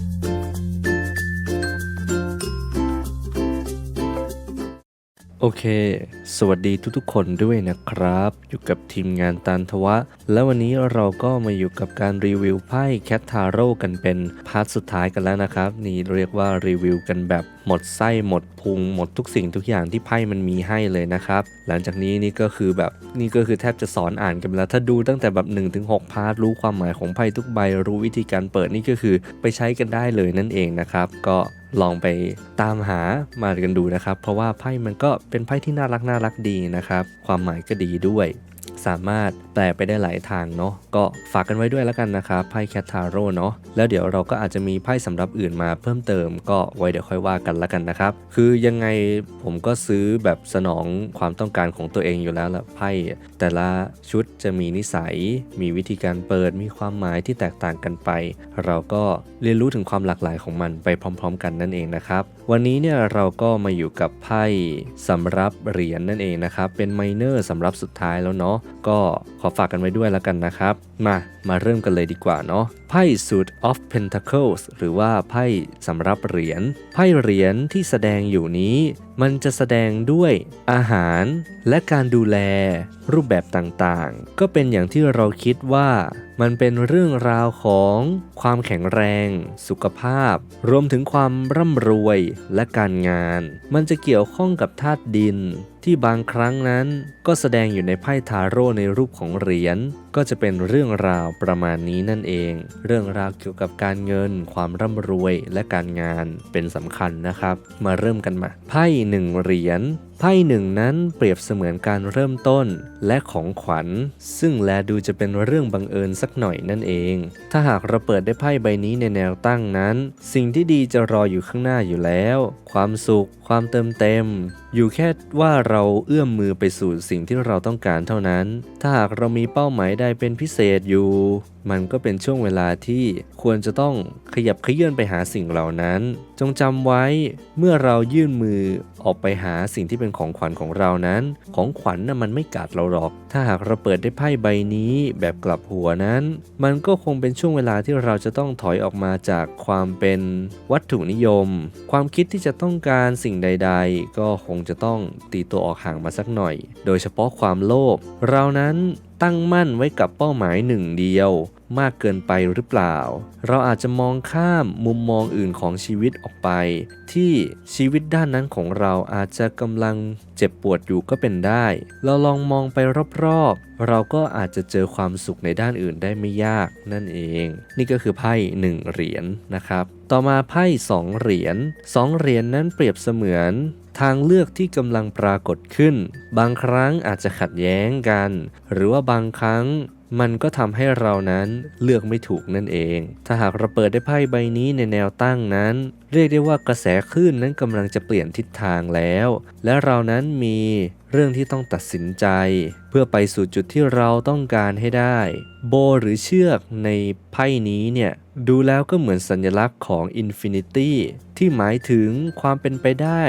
Thank you. โอเค สวัสดีทุกๆ คนด้วยนะครับ อยู่กับทีมงานตันทวะ และวันนี้เราก็มาอยู่กับการรีวิวไพ่แคททาโร่กันเป็นพาร์ทสุดท้ายกันแล้วนะครับ นี่เรียกว่ารีวิวกันแบบหมดไส้หมดพุงหมดทุกสิ่งทุกอย่างที่ไพ่มันมีให้เลยนะครับ หลังจากนี้นี่ก็คือแบบนี่ก็คือแทบจะสอนอ่านกันแล้ว ถ้าดูตั้งแต่แบบ1นถึงหพาร์ทรู้ความหมายของไพ่ทุกใบรู้วิธีการเปิดนี่ก็คือไปใช้กันได้เลยนั่นเองนะครับ ก็ ลองไปตามหามากันดูนะครับ เพราะว่าไพ่มันก็เป็นไพ่ที่น่ารักน่ารักดีนะครับ ความหมายก็ดีด้วย สามารถแปลไปได้หลายทางเนาะก็ฝากกันไว้ด้วยแล้วกันนะครับไพ่แคททาโร่เนาะแล้วเดี๋ยวเราก็อาจจะมีไพ่สำหรับอื่นมาเพิ่มเติมก็ไว้เดี๋ยวค่อยว่ากันแล้วกันนะครับคือยังไงผมก็ซื้อแบบสนองความต้องการของตัวเองอยู่แล้วละไพ่แต่ละชุดจะมีนิสัย มีวิธีการเปิดมีความหมายที่แตกต่างกันไป เราก็เรียนรู้ถึงความหลากหลายของมันไปพร้อม ๆ กันนั่นเองนะครับ วันนี้เนี่ยเราก็มาอยู่กับไพ่สำรับเหรียญนนั่นเองนะครับ เป็นไมเนอร์สำรับสุดท้ายแล้วเนาะก็ขอฝากกันไว้ด้วยแล้วกันนะครับ มามาเริ่มกันเลยดีกว่าเนาะไพ่ Suit of Pentacles หรือว่าไพ่สำรับเหรียญไพ่เหรียญที่แสดงอยู่นี้ มันจะแสดงด้วยอาหารและการดูแล รูปแบบต่างๆ ก็เป็นอย่างที่เราคิดว่ามันเป็นเรื่องราวของความแข็งแรง สุขภาพ รวมถึงความร่ำรวยและการงาน มันจะเกี่ยวข้องกับธาตุดินที่บางครั้งนั้นก็แสดงอยู่ในไพ่ทาโร่ในรูปของเหรียญก็จะเป็นเรื่องราวประมาณนี้นั่นเอง เรื่องราวเกี่ยวกับการเงิน ความร่ำรวยและการงานเป็นสำคัญนะครับ มาเริ่มกันมาไพ่หนึ่งเหรียญ ไพ่หนึ่งนั้นเปรียบเสมือนการเริ่มต้นและของขวัญ ซึ่งแลดูจะเป็นเรื่องบังเอิญสักหน่อยนั่นเอง ถ้าหากเราเปิดได้ไพ่ใบนี้ในแนวตั้งนั้น สิ่งที่ดีจะรออยู่ข้างหน้าอยู่แล้ว ความสุข ความเติมเต็ม อยู่แค่ว่าเราเอื้อมมือไปสู่สิ่งที่เราต้องการเท่านั้น ถ้าหากเรามีเป้าหมายใดเป็นพิเศษอยู่ มันก็เป็นช่วงเวลาที่ควรจะต้องขยับขยื่นไปหาสิ่งเหล่านั้น จงจำไว้เมื่อเรายื่นมือ ออกไปหาสิ่งที่เป็นของขวัญของเรานั้น ของขวัญน่ะมันไม่กัดเราหรอก ถ้าหากเราเปิดได้ไพ่ใบนี้แบบกลับหัวนั้น มันก็คงเป็นช่วงเวลาที่เราจะต้องถอยออกมาจากความเป็นวัตถุนิยม ความคิดที่จะต้องการสิ่งใด ๆ ก็คงจะต้องตีตัวออกห่างมาสักหน่อย โดยเฉพาะความโลภเรานั้นตั้งมั่นไว้กับเป้าหมายหนึ่งเดียว มากเกินไปหรือเปล่า เราอาจจะมองข้ามมุมมองอื่นของชีวิตออกไป ที่ชีวิตด้านนั้นของเราอาจจะกำลังเจ็บปวดอยู่ก็เป็นได้ เราลองมองไปรอบๆ เราก็อาจจะเจอความสุขในด้านอื่นได้ไม่ยากนั่นเอง นี่ก็คือไพ่หนึ่งเหรียญนนะครับ ต่อมาไพ่สองเหรียญสองเหรียญนนั้นเปรียบเสมือนทางเลือกที่กำลังปรากฏขึ้น บางครั้งอาจจะขัดแย้งกัน หรือว่าบางครั้ง มันก็ทำให้เรานั้นเลือกไม่ถูกนั่นเอง ถ้าหากเราเปิดได้ไพ่ใบนี้ในแนวตั้งนั้น เรียกได้ว่ากระแสคลื่นนั้นกำลังจะเปลี่ยนทิศทางแล้ว และเรานั้นมี เรื่องที่ต้องตัดสินใจ เพื่อไปสู่จุดที่เราต้องการให้ได้ โบหรือเชือกในไพ่นี้เนี่ยดูแล้วก็เหมือนสัญลักษณ์ของอินฟินิตี้ที่หมายถึงความเป็นไปได้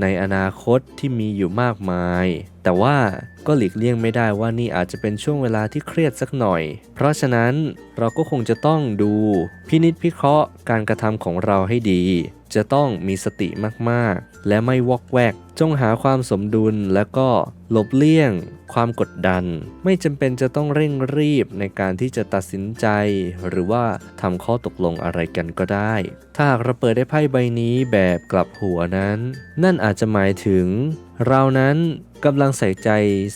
ในอนาคตที่มีอยู่มากมาย แต่ว่าก็หลีกเลี่ยงไม่ได้ว่านี่อาจจะเป็นช่วงเวลาที่เครียดสักหน่อย เพราะฉะนั้นเราก็คงจะต้องดูพินิษพิเคราะห์การกระทำของเราให้ดี จะต้องมีสติมากๆ และไม่วอกแวก จงหาความสมดุลแล้วก็หลบเลี่ยง ความกดดัน ไม่จำเป็นจะต้องเร่งรีบในการที่จะตัดสินใจ หรือว่าทำข้อตกลงอะไรกันก็ได้ ถ้าหากเราเปิดได้ไพ่ใบนี้แบบกลับหัวนั้น นั่นอาจจะหมายถึง เรานั้นกำลังใส่ใจ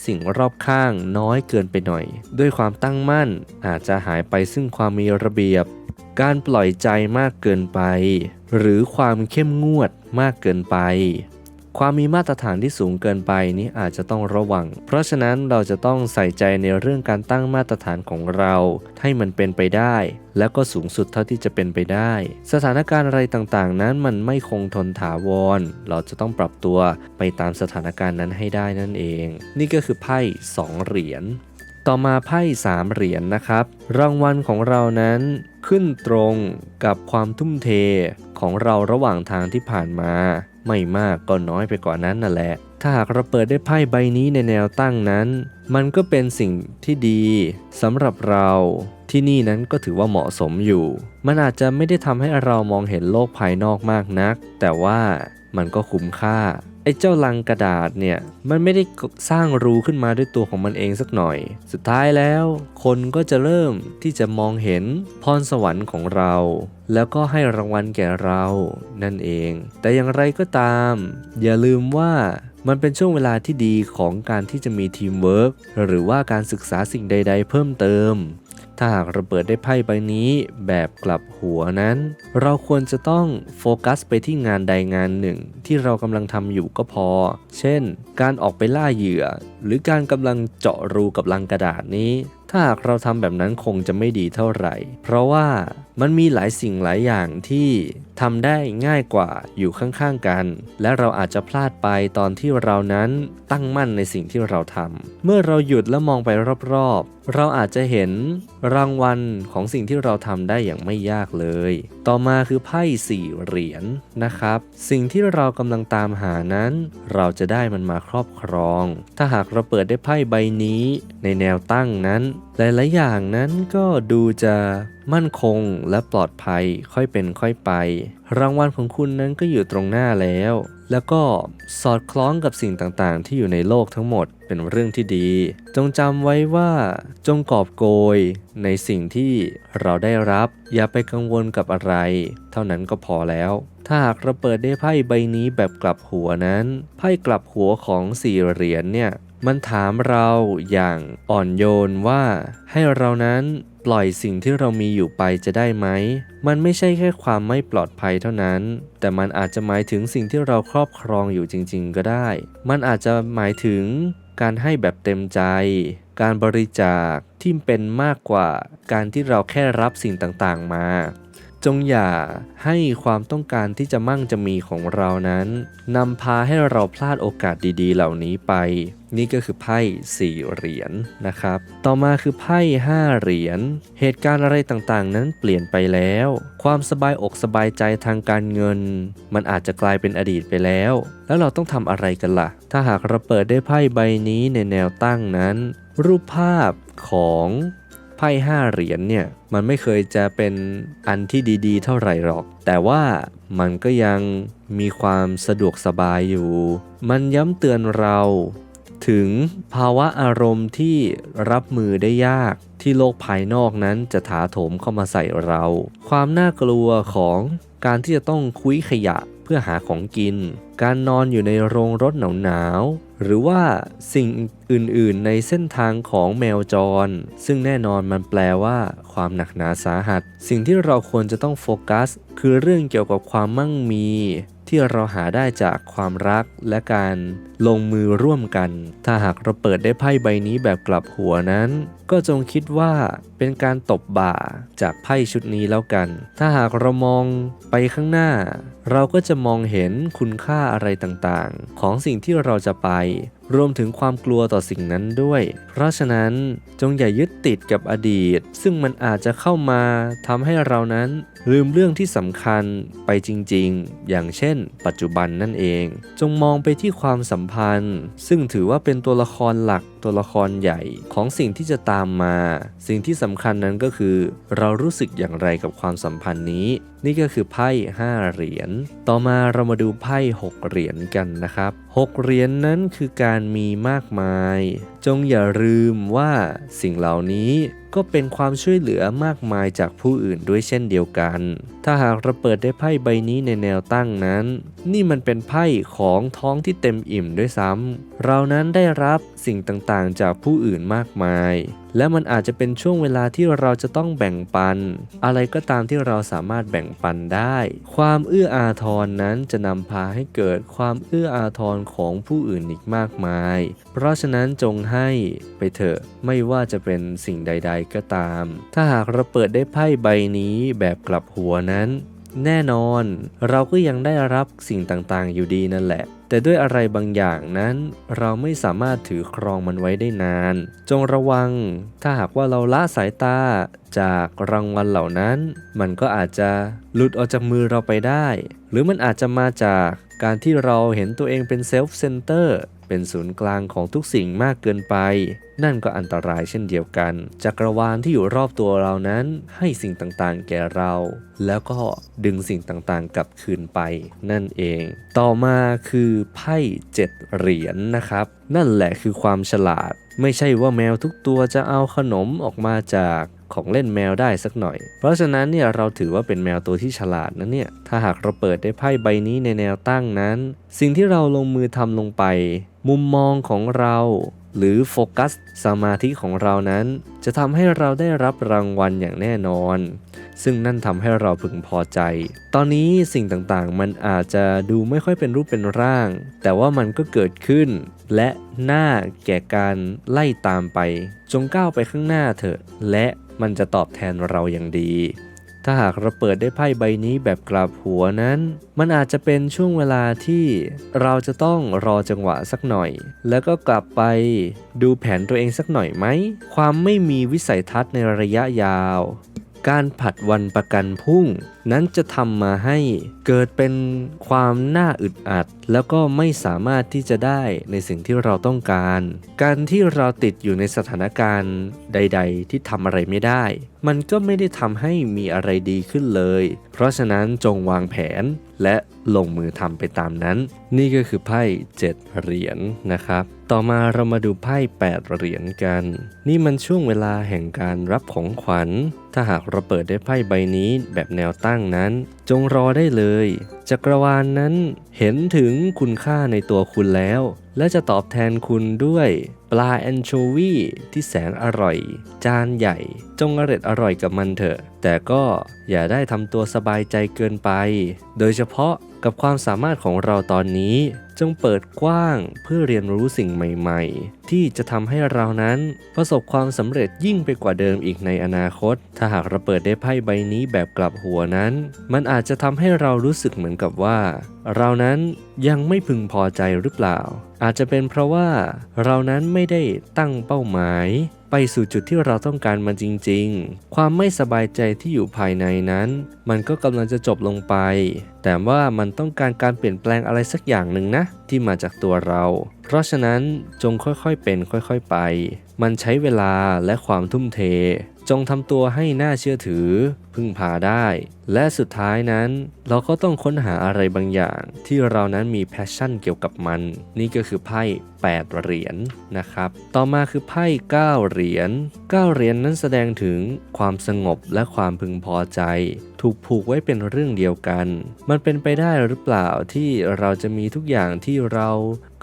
สิ่งรอบข้างน้อยเกินไปหน่อย ด้วยความตั้งมั่นอาจจะหายไปซึ่งความมีระเบียบ การปล่อยใจมากเกินไป หรือความเข้มงวดมากเกินไป ความมีมาตรฐานที่สูงเกินไปนี้อาจจะต้องระวัง เพราะฉะนั้นเราจะต้องใส่ใจในเรื่องการตั้งมาตรฐานของเรา ให้มันเป็นไปได้ แล้วก็สูงสุดเท่าที่จะเป็นไปได้ สถานการณ์อะไรต่างๆ นั้นมันไม่คงทนถาวร เราจะต้องปรับตัวไปตามสถานการณ์นั้นให้ได้นั่นเอง นี่ก็คือไพ่2เหรียญ ต่อมาไพ่สามเหรียญนนะครับ รางวัลของเรานั้นขึ้นตรงกับความทุ่มเทของเราระหว่างทางที่ผ่านมา ไม่มากก็น้อยไปกว่านั้นนั่นแหละ ถ้าหากเราเปิดได้ไพ่ใบนี้ในแนวตั้งนั้น มันก็เป็นสิ่งที่ดีสำหรับเราที่นี่นั้นก็ถือว่าเหมาะสมอยู่ มันอาจจะไม่ได้ทำให้เรามองเห็นโลกภายนอกมากนัก แต่ว่ามันก็คุ้มค่า ไอ้เจ้าลังกระดาษเนี่ยมันไม่ได้สร้างรูขึ้นมาด้วยตัวของมันเองสักหน่อย สุดท้ายแล้วคนก็จะเริ่มที่จะมองเห็นพรสวรรค์ของเรา แล้วก็ให้รางวัลแก่เรานั่นเอง แต่อย่างไรก็ตาม อย่าลืมว่ามันเป็นช่วงเวลาที่ดีของการที่จะมีทีมเวิร์กหรือว่าการศึกษาสิ่งใด ๆ เพิ่มเติม ถ้าหากเราเปิดได้ไพ่ใบนี้แบบกลับหัวนั้น เราควรจะต้องโฟกัสไปที่งานใดงานหนึ่ง ที่เรากำลังทำอยู่ก็พอ เช่น การออกไปล่าเหยื่อ หรือการกำลังเจาะรูกับลังกระดาษนี้ ถ้าหากเราทำแบบนั้นคงจะไม่ดีเท่าไหร่ เพราะว่ามันมีหลายสิ่งหลายอย่างที่ทำได้ง่ายกว่าอยู่ข้างๆกัน และเราอาจจะพลาดไปตอนที่เรานั้นตั้งมั่นในสิ่งที่เราทำเมื่อเราหยุดและมองไปรอบๆ เราอาจจะเห็นรางวัลของสิ่งที่เราทำได้อย่างไม่ยากเลย ต่อมาคือไพ่สี่เหรียญนะครับ สิ่งที่เรากำลังตามหานั้น เราจะได้มันมาครอบครอง ถ้าหากเราเปิดได้ไพ่ใบนี้ ในแนวตั้งนั้น หลายๆอย่างนั้นก็ดูจะ มั่นคงและปลอดภัยค่อยเป็นค่อยไป รางวัลของคุณนั้นก็อยู่ตรงหน้าแล้ว แล้วก็สอดคล้องกับสิ่งต่างๆ ที่อยู่ในโลกทั้งหมดเป็นเรื่องที่ดี จงจำไว้ว่าจงกอบโกยในสิ่งที่เราได้รับ อย่าไปกังวลกับอะไร เท่านั้นก็พอแล้ว ถ้าหากเราเปิดได้ไพ่ใบนี้แบบกลับหัวนั้น ไพ่กลับหัวของสี่เหรียญเนี่ยมันถามเราอย่างอ่อนโยนว่าให้เรานั้น ปล่อยสิ่งที่เรามีอยู่ไปจะได้ไหม มันไม่ใช่แค่ความไม่ปลอดภัยเท่านั้น แต่มันอาจจะหมายถึงสิ่งที่เราครอบครองอยู่จริง ๆ ก็ได้ มันอาจจะหมายถึงการให้แบบเต็มใจ การบริจาคที่เป็นมากกว่าการที่เราแค่รับสิ่งต่างๆมา จงอย่าให้ความต้องการที่จะมั่งจะมีของเรานั้นนำพาให้เราพลาดโอกาสดีๆ เหล่านี้ไป นี่ก็คือไพ่สี่เหรียญนะครับ ต่อมาคือไพ่ห้าเหรียญเหตุการณ์อะไรต่างๆ นั้นเปลี่ยนไปแล้ว ความสบายอกสบายใจทางการเงิน มันอาจจะกลายเป็นอดีตไปแล้ว แล้วเราต้องทำอะไรกันล่ะ ถ้าหากเราเปิดได้ไพ่ใบนี้ในแนวตั้งนั้น รูปภาพของ ไพ่ห้าเหรียญเนี่ยมันไม่เคยจะเป็นอันที่ดีๆ เท่าไหร่หรอก แต่ว่ามันก็ยังมีความสะดวกสบายอยู่ มันย้ำเตือนเราถึงภาวะอารมณ์ที่รับมือได้ยากที่โลกภายนอกนั้นจะถาโถมเข้ามาใส่เรา ความน่ากลัวของการที่จะต้องคุยขยะเพื่อหาของกิน การนอนอยู่ในโรงรถหนาว หรือว่าสิ่งอื่นๆ ในเส้นทางของแมวจร ซึ่งแน่นอนมันแปลว่า ความหนักหนาสาหัส สิ่งที่เราควรจะต้องโฟกัส คือเรื่องเกี่ยวกับความมั่งมี ที่เราหาได้จากความรักและการลงมือร่วมกัน ถ้าหากเราเปิดได้ไพ่ใบนี้แบบกลับหัวนั้น ก็จงคิดว่าเป็นการตบบ่าจากไพ่ชุดนี้แล้วกัน ถ้าหากเรามองไปข้างหน้า เราก็จะมองเห็นคุณค่าอะไรต่างๆ ของสิ่งที่เราจะไป รวมถึงความกลัวต่อสิ่งนั้นด้วยเพราะฉะนั้นจงอย่ายึดติดกับอดีต ซึ่งมันอาจจะเข้ามาทำให้เรานั้นลืมเรื่องที่สำคัญไปจริงๆ อย่างเช่น ปัจจุบันนั่นเอง จงมองไปที่ความสัมพันธ์ ซึ่งถือว่าเป็นตัวละครหลักตัวละครใหญ่ของสิ่งที่จะตามมา สิ่งที่สำคัญนั้นก็คือ เรารู้สึกอย่างไรกับความสัมพันธ์นี้ นี่ก็คือไพ่5เหรียญต่อมาเรามาดูไพ่6เหรียญกันนะครับ6เหรียญนนั้นคือการมีมากมาย จงอย่าลืมว่าสิ่งเหล่านี้ ก็เป็นความช่วยเหลือมากมายจากผู้อื่นด้วยเช่นเดียวกัน ถ้าหากเราเปิดได้ไพ่ใบนี้ในแนวตั้งนั้น นี่มันเป็นไพ่ของท้องที่เต็มอิ่มด้วยซ้ำ เรานั้นได้รับสิ่งต่างๆ จากผู้อื่นมากมาย และมันอาจจะเป็นช่วงเวลาที่เราจะต้องแบ่งปัน อะไรก็ตามที่เราสามารถแบ่งปันได้ ความเอื้ออาทรนั้นจะนำพาให้เกิดความเอื้ออาทรของผู้อื่นอีกมากมาย เพราะฉะนั้นจงให้ไปเถอะ ไม่ว่าจะเป็นสิ่งใดๆก็ตาม ถ้าหากเราเปิดได้ไพ่ใบนี้แบบกลับหัวนั้น แน่นอน เราก็ยังได้รับสิ่งต่างๆ อยู่ดีนั่นแหละ แต่ด้วยอะไรบางอย่างนั้น เราไม่สามารถถือครองมันไว้ได้นาน จงระวัง ถ้าหากว่าเราละสายตาจากรางวัลเหล่านั้น มันก็อาจจะหลุดออกจากมือเราไปได้ หรือมันอาจจะมาจากการที่เราเห็นตัวเองเป็นเซลฟ์เซนเตอร์ เป็นศูนย์กลางของทุกสิ่งมากเกินไป นั่นก็อันตรายเช่นเดียวกัน จักรวาลที่อยู่รอบตัวเรานั้นให้สิ่งต่างๆ แก่เรา แล้วก็ดึงสิ่งต่างๆ กลับคืนไป นั่นเอง ต่อมาคือไพ่เจ็ดเหรียญนนะครับ นั่นแหละคือความฉลาด ไม่ใช่ว่าแมวทุกตัวจะเอาขนมออกมาจากของเล่นแมวได้สักหน่อย เพราะฉะนั้นเนี่ยเราถือว่าเป็นแมวตัวที่ฉลาดนะเนี่ย ถ้าหากเราเปิดได้ไพ่ใบนี้ในแนวตั้งนั้น สิ่งที่เราลงมือทำลงไป มุมมองของเรา หรือโฟกัสสมาธิของเรานั้น จะทำให้เราได้รับรางวัลอย่างแน่นอน ซึ่งนั่นทำให้เราพึงพอใจ ตอนนี้สิ่งต่างๆ มันอาจจะดูไม่ค่อยเป็นรูปเป็นร่าง แต่ว่ามันก็เกิดขึ้น และน่าแก่การไล่ตามไป จงก้าวไปข้างหน้าเถอะ และมันจะตอบแทนเราอย่างดี ถ้าหากเราเปิดได้ไพ่ใบนี้แบบกลับหัวนั้น มันอาจจะเป็นช่วงเวลาที่เราจะต้องรอจังหวะสักหน่อย แล้วก็กลับไปดูแผนตัวเองสักหน่อยไหม ความไม่มีวิสัยทัศน์ในระยะยาว การผัดวันประกันพรุ่ง นั้นจะทำมาให้เกิดเป็นความน่าอึดอัด แล้วก็ไม่สามารถที่จะได้ในสิ่งที่เราต้องการ การที่เราติดอยู่ในสถานการณ์ใด ๆ ที่ทำอะไรไม่ได้ มันก็ไม่ได้ทำให้มีอะไรดีขึ้นเลย เพราะฉะนั้นจงวางแผนและลงมือทำไปตามนั้น นี่ก็คือไพ่7เหรียญนะครับ ต่อมาเรามาดูไพ่8เหรียญกัน นี่มันช่วงเวลาแห่งการรับของขวัญ ถ้าหากเราเปิดได้ไพ่ใบนี้แบบแนวตั้งนั้น จงรอได้เลยจักรวาลนนั้นเห็นถึงคุณค่าในตัวคุณแล้ว และจะตอบแทนคุณด้วย ปลาแอนโชวีที่แสนอร่อย จานใหญ่ จงอร่อยอร่อยกับมันเถอะ แต่ก็อย่าได้ทำตัวสบายใจเกินไป โดยเฉพาะกับความสามารถของเราตอนนี้ จงเปิดกว้างเพื่อเรียนรู้สิ่งใหม่ ๆ ที่จะทำให้เรานั้น ประสบความสำเร็จยิ่งไปกว่าเดิมอีกในอนาคต ถ้าหากเราเปิดได้ไพ่ใบนี้แบบกลับหัวนั้น มันอาจจะทำให้เรารู้สึกเหมือนกับว่า เรานั้นยังไม่พึงพอใจหรือเปล่า อาจจะเป็นเพราะว่าเรานั้นไม่ได้ตั้งเป้าหมาย ไปสู่จุดที่เราต้องการมันจริง ๆ ความไม่สบายใจที่อยู่ภายในนั้น มันก็กำลังจะจบลงไป แต่ว่ามันต้องการการเปลี่ยนแปลงอะไรสักอย่างหนึ่งนะ ที่มาจากตัวเราเพราะฉะนั้นจงค่อยๆเป็นค่อยๆไป มันใช้เวลาและความทุ่มเท จงทำตัวให้น่าเชื่อถือพึ่งพาได้ และสุดท้ายนั้น เราก็ต้องค้นหาอะไรบางอย่าง ที่เรานั้นมีแพชชั่นเกี่ยวกับมัน นี่ก็คือไพ่8เหรียญนะครับ ต่อมาคือไพ่9เหรียญ9เหรียญนั้นแสดงถึงความสงบและความพึงพอใจ ถูกผูกไว้เป็นเรื่องเดียวกัน มันเป็นไปได้หรือเปล่าที่เราจะมีทุกอย่างที่เรา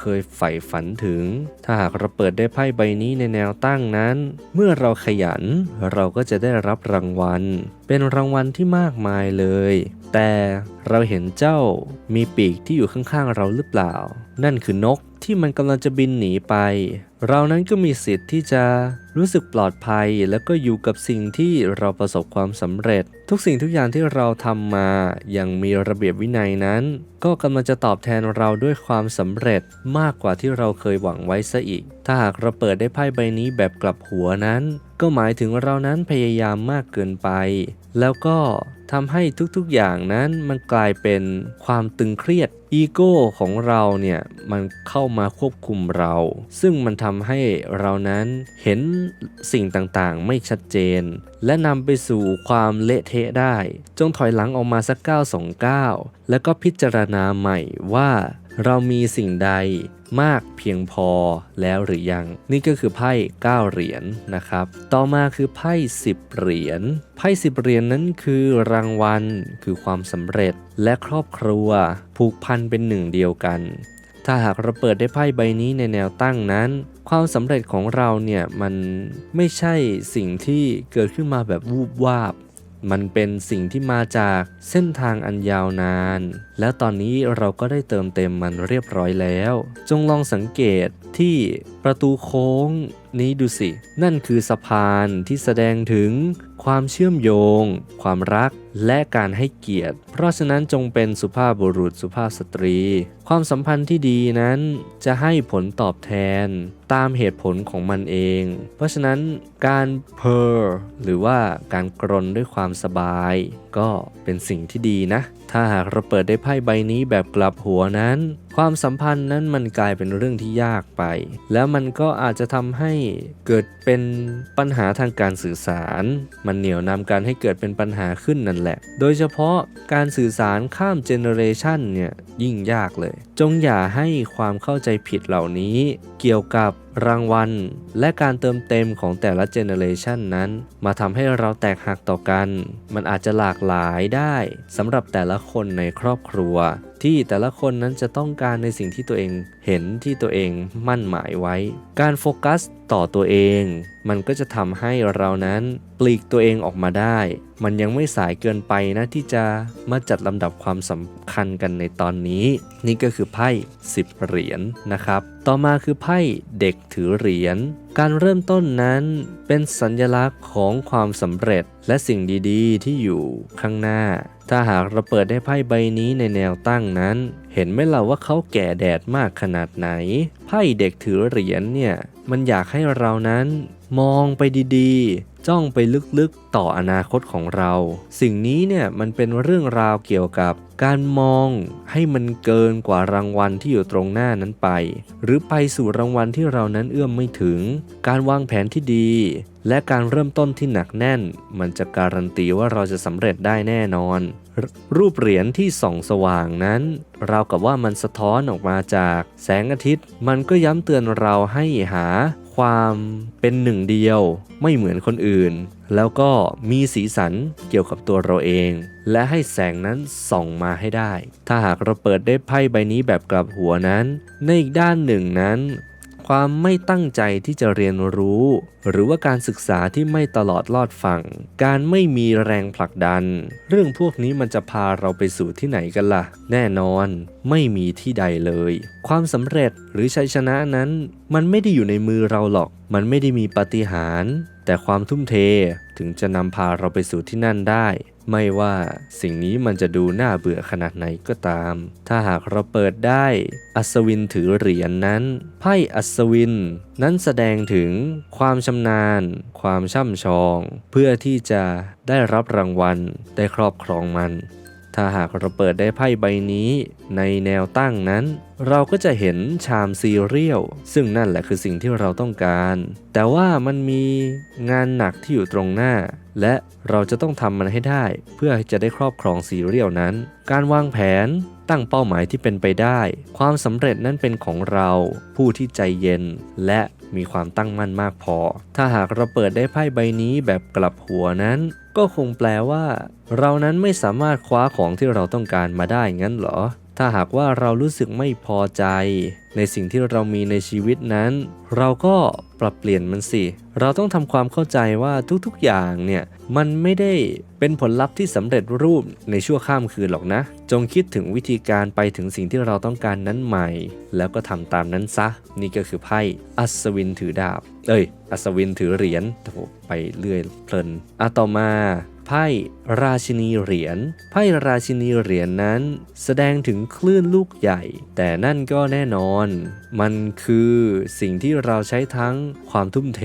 เคยใฝ่ฝันถึง ถ้าหากเราเปิดได้ไพ่ใบนี้ในแนวตั้งนั้น เมื่อเราขยันเราก็จะได้รับรางวัล เป็นรางวัลที่มากมายเลย แต่เราเห็นเจ้ามีปีกที่อยู่ข้างๆเราหรือเปล่า นั่นคือนกที่มันกำลังจะบินหนีไป เรานั้นก็มีสิทธิ์ที่จะรู้สึกปลอดภัย แล้วก็อยู่กับสิ่งที่เราประสบความสำเร็จ ทุกสิ่งทุกอย่างที่เราทำมาอย่างมีระเบียบวินัยนั้น ก็กำลังจะตอบแทนเราด้วยความสำเร็จมากกว่าที่เราเคยหวังไว้ซะอีก ถ้าหากเราเปิดได้ไพ่ใบนี้แบบกลับหัวนั้น ก็หมายถึงเรานั้นพยายามมากเกินไป แล้วก็ทำให้ทุกๆอย่างนั้นมันกลายเป็นความตึงเครียด อีโก้ของเราเนี่ยมันเข้ามาควบคุมเรา ซึ่งมันทำให้เรานั้นเห็นสิ่งต่างๆ ไม่ชัดเจน และนำไปสู่ความเละเทะได้ จงถอยหลังออกมาสักก้าวสองก้าวแล้วก็พิจารณาใหม่ว่า เรามีสิ่งใด มากเพียงพอแล้วหรือยัง นี่ก็คือไพ่9เหรียญนนะครับ ต่อมาคือไพ่10เหรียญไพ่10เหรียญนนั้นคือรางวัล คือความสำเร็จและครอบครัว ผูกพันเป็นหนึ่งเดียวกัน ถ้าหากเราเปิดได้ไพ่ใบนี้ในแนวตั้งนั้นความสำเร็จของเราเนี่ยมันไม่ใช่สิ่งที่เกิดขึ้นมาแบบวูบวาบ มันเป็นสิ่งที่มาจากเส้นทางอันยาวนาน แล้วตอนนี้เราก็ได้เติมเต็มมันเรียบร้อยแล้ว จงลองสังเกตที่ประตูโค้งนี้ดูสิ นั่นคือสะพานที่แสดงถึง ความเชื่อมโยง ความรัก และการให้เกียรติ เพราะฉะนั้นจงเป็นสุภาพบุรุษสุภาพสตรี ความสัมพันธ์ที่ดีนั้นจะให้ผลตอบแทน ตามเหตุผลของมันเอง เพราะฉะนั้นการเพอหรือว่าการกรนด้วยความสบาย ก็เป็นสิ่งที่ดีนะ ถ้าหากเราเปิดได้ไพ่ใบนี้แบบกลับหัวนั้น ความสัมพันธ์นั้นมันกลายเป็นเรื่องที่ยากไป แล้วมันก็อาจจะทำให้เกิดเป็นปัญหาทางการสื่อสาร มันเหนี่ยวนำการให้เกิดเป็นปัญหาขึ้นนั่นแหละ โดยเฉพาะการสื่อสารข้ามเจเนอเรชันเนี่ยยิ่งยากเลย จงอย่าให้ความเข้าใจผิดเหล่านี้ เกี่ยวกับรางวัล และการเติมเต็มของแต่ละเจเนอเรชันนั้น มาทำให้เราแตกหักต่อกัน มันอาจจะหลากหลายได้สำหรับแต่ละคนในครอบครัว ที่แต่ละคนนั้นจะต้องการในสิ่งที่ตัวเองเห็นที่ตัวเองมั่นหมายไว้ การโฟกัสต่อตัวเอง มันก็จะทำให้เรานั้นปลีกตัวเองออกมาได้ มันยังไม่สายเกินไปนะที่จะมาจัดลำดับความสำคัญกันในตอนนี้ นี่ก็คือไพ่10เหรียญนะครับ ต่อมาคือไพ่เด็กถือเหรียญการเริ่มต้นนั้นเป็นสัญลักษณ์ของความสำเร็จและสิ่งดีๆ ที่อยู่ข้างหน้า ถ้าหากเราเปิดได้ไพ่ใบนี้ในแนวตั้งนั้น เห็นไหมล่าว่าเขาแก่แดดมากขนาดไหน ไพ่เด็กถือเหรียญเนี่ย มันอยากให้เรานั้นมองไปดีๆ จ้องไปลึกๆต่ออนาคตของเรา สิ่งนี้เนี่ยมันเป็นเรื่องราวเกี่ยวกับการมองให้มันเกินกว่ารางวัลที่อยู่ตรงหน้านั้นไป หรือไปสู่รางวัลที่เรานั้นเอื้อมไม่ถึง การวางแผนที่ดี และการเริ่มต้นที่หนักแน่น มันจะการันตีว่าเราจะสำเร็จได้แน่นอนรรูปเหรียญที่ส่องสว่างนั้น เรากับว่ามันสะท้อนออกมาจากแสงอาทิตย์ มันก็ย้ำเตือนเราให้หา ความเป็นหนึ่งเดียวไม่เหมือนคนอื่น แล้วก็มีสีสันเกี่ยวกับตัวเราเอง และให้แสงนั้นส่องมาให้ได้ ถ้าหากเราเปิดได้ไพ่ใบนี้แบบกลับหัวนั้น ในอีกด้านหนึ่งนั้น ความไม่ตั้งใจที่จะเรียนรู้ หรือว่าการศึกษาที่ไม่ตลอดลอดฝั่ง การไม่มีแรงผลักดัน เรื่องพวกนี้มันจะพาเราไปสู่ที่ไหนกันล่ะ แน่นอนไม่มีที่ใดเลย ความสำเร็จหรือชัยชนะนั้น มันไม่ได้อยู่ในมือเราหรอก มันไม่ได้มีปาฏิหาริย์แต่ความทุ่มเทถึงจะนำพาเราไปสู่ที่นั่นได้ ไม่ว่าสิ่งนี้มันจะดูน่าเบื่อขนาดไหนก็ตาม ถ้าหากเราเปิดได้ อัศวินถือเหรียญนนั้น ไพ่อัศวิน นั้นแสดงถึงความชำนาญ ความช่ำชอง เพื่อที่จะได้รับรางวัลได้ครอบครองมัน ถ้าหากเราเปิดได้ไพ่ใบนี้ในแนวตั้งนั้น เราก็จะเห็นชามซีเรียลซึ่งนั่นแหละคือสิ่งที่เราต้องการ แต่ว่ามันมีงานหนักที่อยู่ตรงหน้า และเราจะต้องทำมันให้ได้ เพื่อจะได้ครอบครองซีเรียลนั้น การวางแผนตั้งเป้าหมายที่เป็นไปได้ ความสำเร็จนั้นเป็นของเรา ผู้ที่ใจเย็น และ มีความตั้งมั่นมากพอ ถ้าหากเราเปิดได้ไพ่ใบนี้แบบกลับหัวนั้น ก็คงแปลว่า เรานั้นไม่สามารถคว้าของที่เราต้องการมาได้งั้นเหรอ ถ้าหากว่าเรารู้สึกไม่พอใจ ในสิ่งที่เรามีในชีวิตนั้น เราก็ปรับเปลี่ยนมันสิ เราต้องทำความเข้าใจว่าทุกๆอย่างเนี่ยมันไม่ได้เป็นผลลัพธ์ที่สำเร็จรูปในชั่วข้ามคืนหรอกนะ จงคิดถึงวิธีการไปถึงสิ่งที่เราต้องการนั้นใหม่ แล้วก็ทำตามนั้นซะ นี่ก็คือไพ่อัศวินถือดาบ เอ้ย อัศวินถือเหรียญโอ้โหไปเรื่อยเพลินอะต่อมาไพ่ ราชินีเหรียญไพ่ราชินีเหรียญนนั้น แสดงถึงคลื่นลูกใหญ่ แต่นั่นก็แน่นอน มันคือสิ่งที่เราใช้ทั้งความทุ่มเท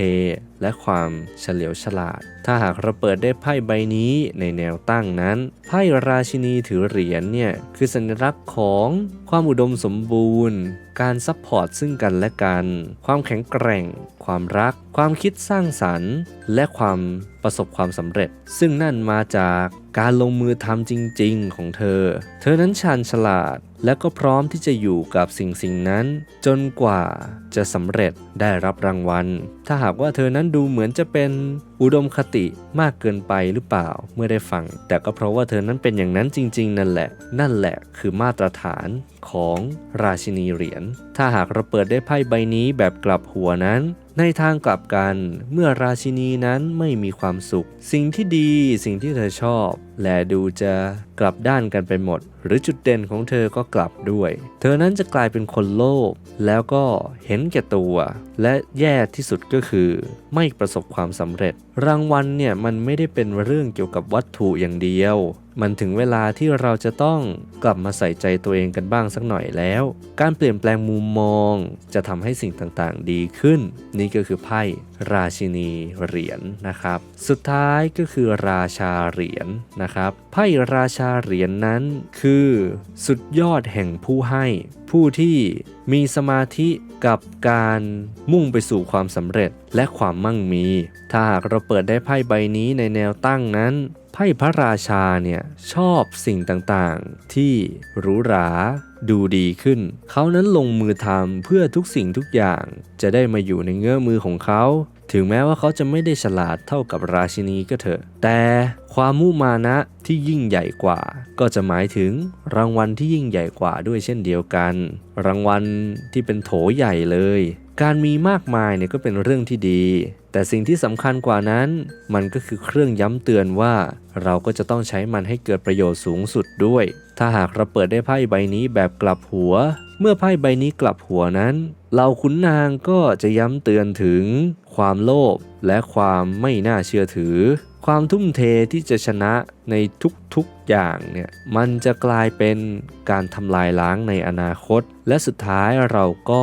และความเฉลียวฉลาด ถ้าหากเราเปิดได้ไพ่ใบนี้ในแนวตั้งนั้น ไพ่ราชินีถือเหรียญเนี่ยคือสัญลักษณ์ของความอุดมสมบูรณ์ การซัพพอร์ตซึ่งกันและกัน ความแข็งแกร่ง ความรัก ความคิดสร้างสรรค์ และความประสบความสำเร็จ ซึ่งนั่นมาจากการลงมือทำจริงๆของเธอ เธอนั้นชาญฉลาดและก็พร้อมที่จะอยู่กับสิ่งสิ่งนั้น จนกว่าจะสำเร็จได้รับรางวัล ถ้าหากว่าเธอนั้นดูเหมือนจะเป็นอุดมคติมากเกินไปหรือเปล่าเมื่อได้ฟัง แต่ก็เพราะว่าเธอนั้นเป็นอย่างนั้นจริง ๆ นั่นแหละ นั่นแหละคือมาตรฐานของราชินีเหรียญถ้าหากเราเปิดได้ไพ่ใบนี้แบบกลับหัวนั้น ในทางกลับกัน เมื่อราชินีนั้นไม่มีความสุข สิ่งที่ดีสิ่งที่เธอชอบ และดูจะกลับด้านกันไปหมด หรือจุดเด่นของเธอก็กลับด้วย เธอนั้นจะกลายเป็นคนโลภแล้วก็เห็นแก่ตัวและแย่ที่สุดก็คือไม่ประสบความสำเร็จ รางวัลเนี่ยมันไม่ได้เป็นเรื่องเกี่ยวกับวัตถุอย่างเดียว มันถึงเวลาที่เราจะต้องกลับมาใส่ใจตัวเองกันบ้างสักหน่อยแล้ว การเปลี่ยนแปลงมุมมอง จะทำให้สิ่งต่างๆ ดีขึ้น นี่ก็คือไพ่ราชินีเหรียญนะครับ สุดท้ายก็คือราชาเหรียญนะครับไพ่ราชาเหรียญนั้นคือ สุดยอดแห่งผู้ให้ ผู้ที่มีสมาธิกับการมุ่งไปสู่ความสำเร็จและความมั่งมี ถ้าหากเราเปิดได้ไพ่ใบนี้ในแนวตั้งนั้นไพ่พระราชาเนี่ยชอบสิ่งต่างๆ ที่หรูหราดูดีขึ้น เขานั้นลงมือทำเพื่อทุกสิ่งทุกอย่างจะได้มาอยู่ในเงื้อมือของเขา ถึงแม้ว่าเขาจะไม่ได้ฉลาดเท่ากับราชินีก็เถอะ แต่ความมุมานะที่ยิ่งใหญ่กว่า ก็จะหมายถึงรางวัลที่ยิ่งใหญ่กว่าด้วยเช่นเดียวกัน รางวัลที่เป็นโถใหญ่เลย การมีมากมายเนี่ยก็เป็นเรื่องที่ดี แต่สิ่งที่สำคัญกว่านั้น มันก็คือเครื่องย้ำเตือนว่า เราก็จะต้องใช้มันให้เกิดประโยชน์สูงสุดด้วย ถ้าหากเราเปิดได้ไพ่ใบนี้แบบกลับหัว เมื่อไพ่ใบนี้กลับหัวนั้น เราขุนนางก็จะย้ำเตือนถึงความโลภและความไม่น่าเชื่อถือ ความทุ่มเทที่จะชนะในทุกๆอย่างเนี่ยมันจะกลายเป็นการทำลายล้างในอนาคต และสุดท้ายเราก็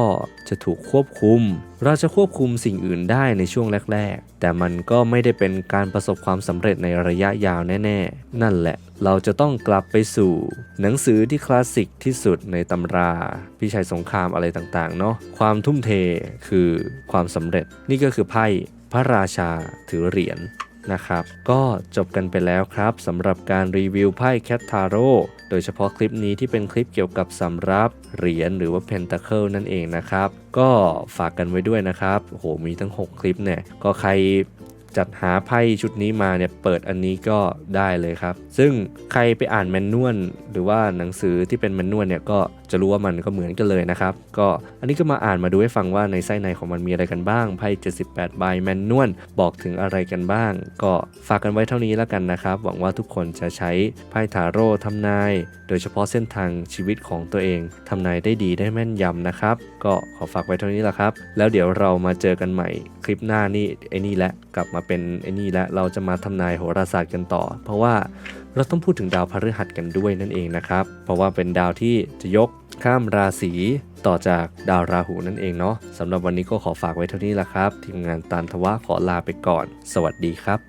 จะถูกควบคุม เราจะควบคุมสิ่งอื่นได้ในช่วงแรก ๆ แต่มันก็ไม่ได้เป็นการประสบความสำเร็จในระยะยาวแน่ ๆ นั่นแหละเราจะต้องกลับไปสู่ หนังสือที่คลาสสิกที่สุดในตำราพิชัยสงครามอะไรต่างๆเนาะความทุ่มเทคือความสำเร็จ นี่ก็คือไพ่พระราชาถือเหรียญ นะครับ ก็จบกันไปแล้วครับสำหรับการรีวิวไพ่แคททาโร่โดยเฉพาะคลิปนี้ที่เป็นคลิปเกี่ยวกับสำรับเหรียญหรือว่าเพนตาเคิลนั่นเองนะครับ ก็ฝากกันไว้ด้วยนะครับโหมีทั้ง 6 คลิปเนี่ย ก็ใครจัดหาไพ่ชุดนี้มาเนี่ยเปิดอันนี้ก็ได้เลยครับ ซึ่งใครไปอ่านแมนนวลหรือว่าหนังสือที่เป็นแมนนวลเนี่ยก็ จะรู้ว่ามันก็เหมือนกันเลยนะครับ ก็อันนี้ก็มาอ่านมาดูให้ฟังว่าในไส้ในของมันมีอะไรกันบ้างไพ่78ใบแมนนวลบอกถึงอะไรกันบ้าง ก็ฝากกันไว้เท่านี้แล้วกันนะครับ หวังว่าทุกคนจะใช้ไพ่ทาโร่ทำนาย โดยเฉพาะเส้นทางชีวิตของตัวเองทำนายได้ดีได้แม่นยำนะครับ ก็ขอฝากไว้เท่านี้แหละครับ แล้วเดี๋ยวเรามาเจอกันใหม่คลิปหน้านี่ไอ้นี่แหละกลับมาเป็นไอ้นี่และเราจะมาทำนายโหราศาสตร์กันต่อ เพราะว่าเราต้องพูดถึงดาวพฤหัสกันด้วยนั่นเองนะครับ เพราะว่าเป็นดาวที่จะยก ข้ามราศีต่อจากดาวราหูนั่นเองเนาะสำหรับวันนี้ก็ขอฝากไว้เท่านี้ละครับ ทีมงานตันทวะขอลาไปก่อน สวัสดีครับ